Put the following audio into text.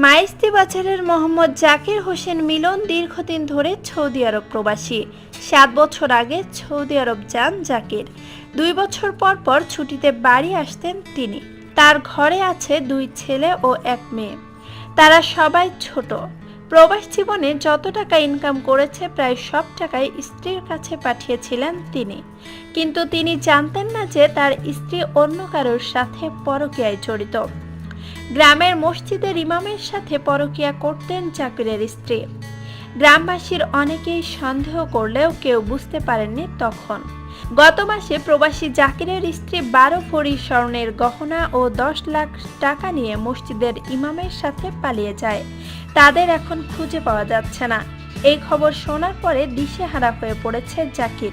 মাইস্তি বাজারের মোহাম্মদ জাকির হোসেন মিলন দীর্ঘদিন ধরে সৌদি আরব প্রবাসী। সাত বছর আগে সৌদি আরব যান জাকির। দুই বছর পর পর ছুটিতে বাড়ি আসতেন তিনি। তার ঘরে আছে দুই ছেলে ও এক মেয়ে। তারা সবাই ছোট। প্রবাস জীবনে যত টাকা ইনকাম করেছে, প্রায় সব টাকাই স্ত্রীর কাছে পাঠিয়েছিলেন তিনি। কিন্তু তিনি জানতেন না যে তার স্ত্রী অন্য কারোর সাথে পরকীয়ায় জড়িত। গ্রামের মসজিদের ইমামের সাথে পরকিয়া করতেন জাকিরের স্ত্রী। গ্রামবাসীর অনেকেই সন্দেহ করলেও কেউ বুঝতে পারেননি তখন। গত মাসে প্রবাসী জাকিরের স্ত্রী বারো ভরি স্বর্ণের গহনা ও দশ লাখ টাকা নিয়ে মসজিদের ইমামের সাথে পালিয়ে যায়। তাদের এখন খুঁজে পাওয়া যাচ্ছে না। এই খবর শোনার পরে দিশেহারা হয়ে পড়েছে জাকির।